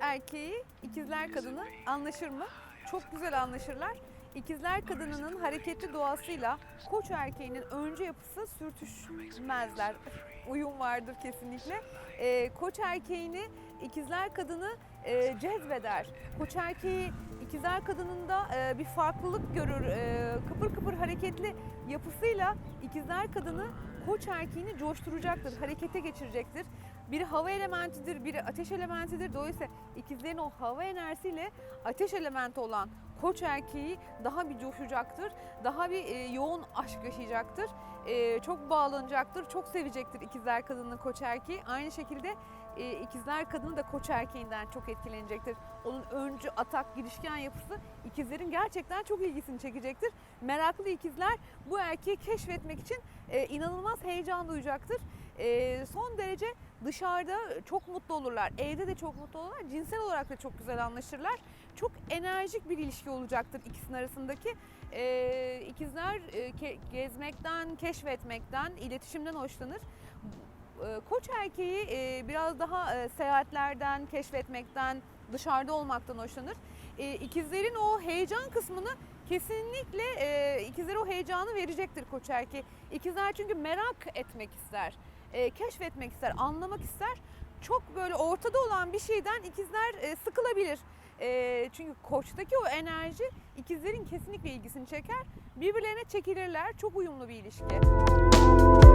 erkeği, ikizler kadını anlaşır mı? Çok güzel anlaşırlar. İkizler kadınının hareketli doğasıyla koç erkeğinin önce yapısı sürtüşmezler. Uyum vardır kesinlikle. Ee, koç erkeğini ikizler kadını e, cezbeder. Koç erkeği ikizler kadınında e, bir farklılık görür. E, kıpır kıpır hareketli yapısıyla ikizler kadını koç erkeğini coşturacaktır, harekete geçirecektir. Biri hava elementidir, biri ateş elementidir. Dolayısıyla ikizlerin o hava enerjisiyle ateş elementi olan koç erkeği daha bir coşacaktır. Daha bir e, yoğun aşk yaşayacaktır. E, çok bağlanacaktır, çok sevecektir ikizler kadının koç erkeği. Aynı şekilde e, ikizler kadını da koç erkeğinden çok etkilenecektir. Onun öncü, atak, girişken yapısı ikizlerin gerçekten çok ilgisini çekecektir. Meraklı ikizler bu erkeği keşfetmek için e, inanılmaz heyecan duyacaktır. Son derece dışarıda çok mutlu olurlar. Evde de çok mutlu olurlar. Cinsel olarak da çok güzel anlaşırlar. Çok enerjik bir ilişki olacaktır ikisinin arasındaki. E, ikizler gezmekten, keşfetmekten, iletişimden hoşlanır. Koç erkeği biraz daha seyahatlerden, keşfetmekten, dışarıda olmaktan hoşlanır. E, İkizlerin o heyecan kısmını kesinlikle e, ikizlere o heyecanı verecektir koç erkeği. İkizler çünkü merak etmek ister, e, keşfetmek ister, anlamak ister. Çok böyle ortada olan bir şeyden ikizler e, sıkılabilir. E, çünkü koçtaki o enerji ikizlerin kesinlikle ilgisini çeker. Birbirlerine çekilirler. Çok uyumlu bir ilişki.